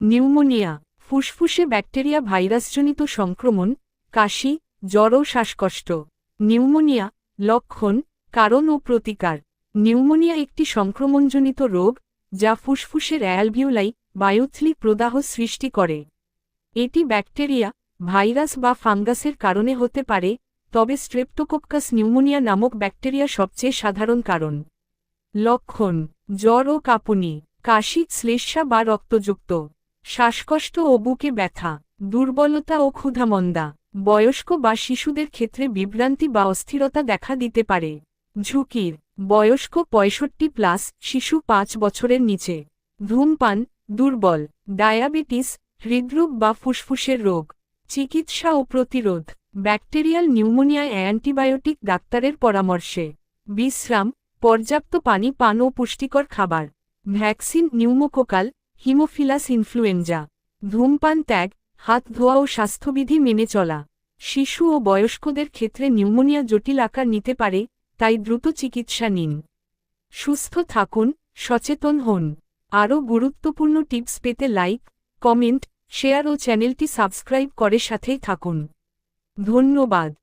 Pneumonia, ফুসফুসে bacteria ভাইরাসজনিত সংক্রমণ, কাশি, জ্বর ও শ্বাসকষ্ট। নিউমোনিয়া, লক্ষণ, কারণ ও প্রতিকার। নিউমোনিয়া একটি সংক্রমণজনিত রোগ, যা ফুসফুসের অ্যালভিওলাই, বায়ুথলি প্রদাহ সৃষ্টি করে। এটি ব্যাকটেরিয়া, ভাইরাস বা ফাঙ্গাসের কারণে হতে পারে, তবে স্ট্রেপ্টোকোক্কাস নিউমোনিয়া নামক ব্যাকটেরিয়া সবচেয়ে সাধারণ কারণ। লক্ষণ, জ্বর ও কাঁপুনি, কাশি, শ্লেষ্মা বা রক্তযুক্ত। শ্বাসকষ্ট ও বুকে ব্যথা, দুর্বলতা ও ক্ষুধামন্দা, বয়স্ক বা শিশুদের ক্ষেত্রে বিভ্রান্তি বা অস্থিরতা দেখা দিতে পারে। ঝুঁকির, বয়স্ক পঁয়ষট্টি প্লাস শিশু পাঁচ বছরের নিচে। ধূমপান, দুর্বল, ডায়াবেটিস, হৃদরোগ বা ফুসফুসের রোগ। চিকিৎসা ও প্রতিরোধ, ব্যাকটেরিয়াল নিউমোনিয়ায় অ্যান্টিবায়োটিক ডাক্তারের পরামর্শে। বিশ্রাম, পর্যাপ্ত পানি পান ও পুষ্টিকর খাবার। ভ্যাকসিন, নিউমোকোকাল হিমোফিলাস ইনফ্লুয়েঞ্জা, ধূমপান ত্যাগ, হাত ধোয়া ও স্বাস্থ্যবিধি মেনে চলা। শিশু ও বয়স্কদের ক্ষেত্রে নিউমোনিয়া জটিল আকার নিতে পারে, তাই দ্রুত চিকিৎসা নিন। সুস্থ থাকুন, সচেতন হন। আরও গুরুত্বপূর্ণ টিপস পেতে লাইক, কমেন্ট, শেয়ার ও চ্যানেলটি সাবস্ক্রাইব করে সাথেই থাকুন। ধন্যবাদ।